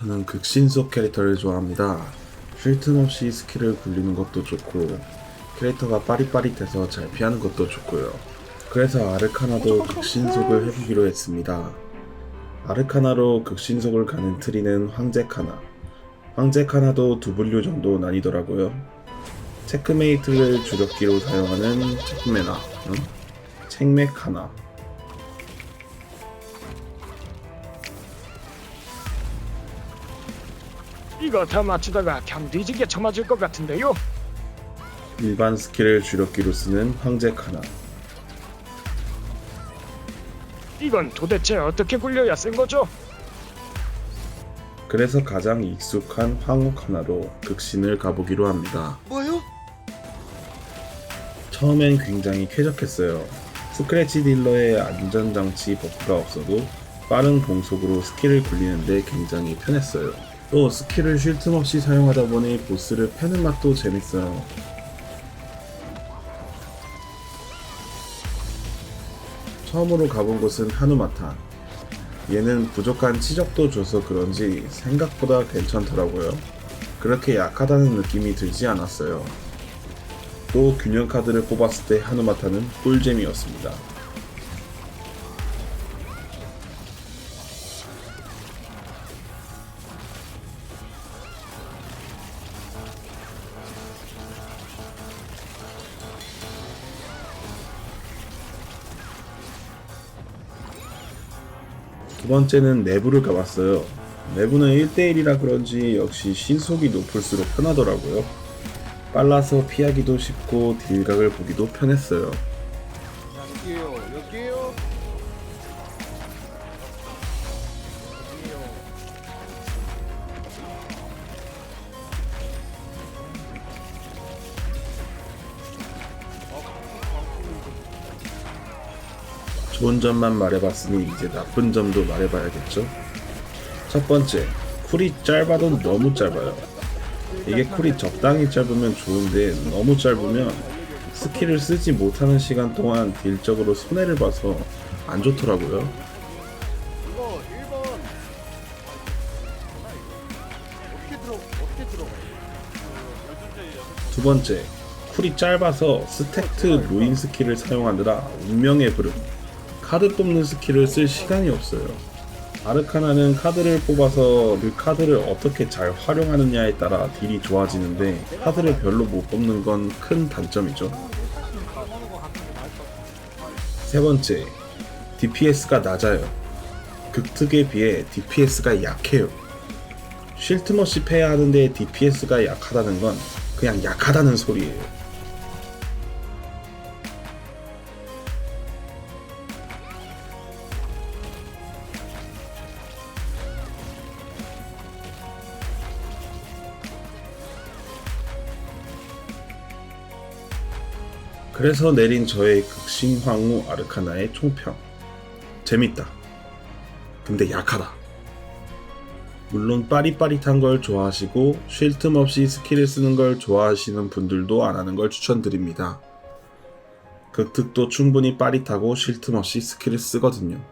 저는 극신속 캐릭터를 좋아합니다. 쉴 틈 없이 스킬을 굴리는 것도 좋고 캐릭터가 빠릿빠릿해서 잘 피하는 것도 좋고요. 그래서 아르카나도 극신속을 해보기로 했습니다. 아르카나로 극신속을 가는 트리는 황제 카나. 황제 카나도 두 분류 정도 나뉘더라고요. 체크메이트를 주력기로 사용하는 체크메나, 응? 책메카나. 이거 다 맞추다가 경 뒤지게 쳐맞을 것 같은데요? 일반 스킬을 주력기로 쓰는 황제 카나. 이건 도대체 어떻게 굴려야 쓴 거죠? 그래서 가장 익숙한 황후 카나로 극신을 가보기로 합니다. 뭐요? 처음엔 굉장히 쾌적했어요. 스크래치 딜러의 안전장치 버프가 없어도 빠른 공속으로 스킬을 굴리는데 굉장히 편했어요. 또 스킬을 쉴 틈 없이 사용하다 보니 보스를 패는 맛도 재밌어요. 처음으로 가본 곳은 하누마탄. 얘는 부족한 치적도 줘서 그런지 생각보다 괜찮더라고요. 그렇게 약하다는 느낌이 들지 않았어요. 또 균형 카드를 뽑았을 때 하누마타는 꿀잼이었습니다. 두 번째는 내부를 가봤어요. 내부는 1대1이라 그런지 역시 신속이 높을수록 편하더라고요. 빨라서 피하기도 쉽고 딜각을 보기도 편했어요. 여기요, 여기요. 좋은 점만 말해봤으니 이제 나쁜 점도 말해봐야겠죠? 첫 번째, 쿨이 짧아도 너무 짧아요. 이게 쿨이 적당히 짧으면 좋은데 너무 짧으면 스킬을 쓰지 못하는 시간 동안 딜적으로 손해를 봐서 안 좋더라고요. 이거 1번. 어떻게 들어? 어떻게 들어? 두 번째, 쿨이 짧아서 스택트 루인 스킬을 사용하느라 운명의 부름. 카드 뽑는 스킬을 쓸 시간이 없어요. 아르카나는 카드를 뽑아서 그 카드를 어떻게 잘 활용하느냐에 따라 딜이 좋아지는데 카드를 별로 못 뽑는 건 큰 단점이죠. 세 번째, DPS가 낮아요. 극특에 비해 DPS가 약해요. 쉴 틈 없이 패야 하는데 DPS가 약하다는 건 그냥 약하다는 소리예요. 그래서 내린 저의 극신황후 아르카나의 총평. 재밌다. 근데 약하다. 물론 빠릿빠릿한 걸 좋아하시고 쉴 틈 없이 스킬을 쓰는 걸 좋아하시는 분들도 안 하는 걸 추천드립니다. 극특도 충분히 빠릿하고 쉴 틈 없이 스킬을 쓰거든요.